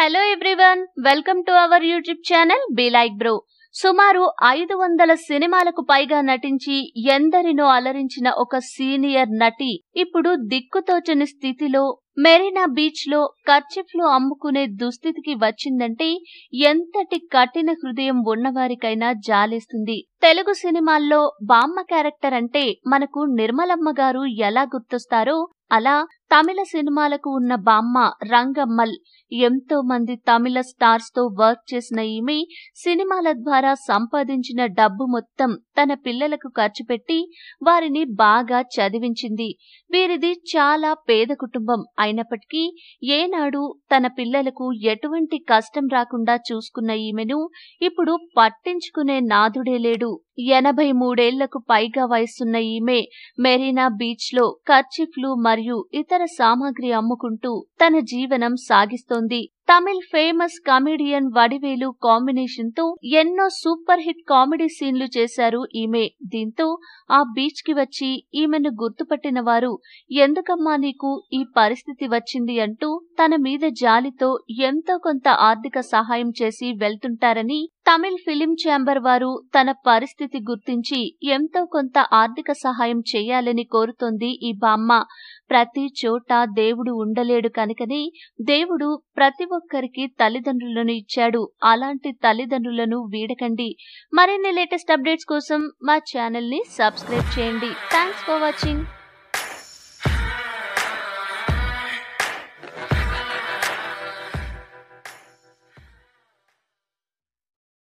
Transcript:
Hello everyone welcome to our YouTube channel be like bro సుమారు ఐదు వందల సినిమాలకు పైగా నటించి ఎందరినో అలరించిన ఒక సీనియర్ నటి ఇప్పుడు దిక్కుతోచని స్థితిలో మెరీనా బీచ్లో కర్చిఫ్లు అమ్ముకునే దుస్థితికి వచ్చిందంటే ఎంతటి కఠిన హృదయం ఉన్నవారికైనా జాలేస్తుంది. తెలుగు సినిమాల్లో బామ్మ క్యారెక్టర్ అంటే మనకు నిర్మలమ్మ గారు ఎలా గుర్తొస్తారో అలా తమిళ సినిమాలకు ఉన్న బామ్మ రంగమ్మల్ ఎంతో మంది తమిళ స్టార్స్తో వర్క్ చేసిన ఈమె సినిమాల ద్వారా సంపాదించిన డబ్బు మొత్తం తన పిల్లలకు ఖర్చు పెట్టి వారిని బాగా చదివించింది. వీరిది చాలా పేద కుటుంబం అయినప్పటికీ ఏనాడు తన పిల్లలకు ఎటువంటి కష్టం రాకుండా చూసుకున్న ఈమెను ఇప్పుడు పట్టించుకునే నాదుడే లేడు. ఎనభై మూడేళ్ళకు పైగా వయసున్న ఈమె మెరీనా బీచ్లో కర్చిఫ్లు మరియు ఇతర సామాగ్రి అమ్ముకుంటూ తన జీవనం సాగిస్తోంది. తమిళ్ ఫేమస్ కమెడియన్ వడివేలు కాంబినేషన్తో ఎన్నో సూపర్ హిట్ కామెడీ సీన్లు చేశారు ఈమె. దీంతో ఆ బీచ్కి వచ్చి ఈమెను గుర్తుపట్టిన వారు ఎందుకమ్మా నీకు ఈ పరిస్థితి వచ్చింది అంటూ తన మీద జాలితో ఎంతో కొంత ఆర్థిక సహాయం చేసి వెళ్తుంటారని తమిళ్ ఫిలిం ఛాంబర్ వారు తన పరిస్థితి గుర్తించి ఎంతో కొంత ఆర్థిక సహాయం చేయాలని కోరుతోంది ఈ బామ్మ. ప్రతి చోట దేవుడు ఉండలేడు కనుకనే దేవుడు ప్రతి ఒక్కరికి తల్లిదండ్రులను ఇచ్చాడు. అలాంటి తల్లిదండ్రులను వీడకండి. మరిన్ని లేటెస్ట్ అప్డేట్స్ కోసం మా ఛానల్ని సబ్స్క్రైబ్ చేయండి. Thanks for watching.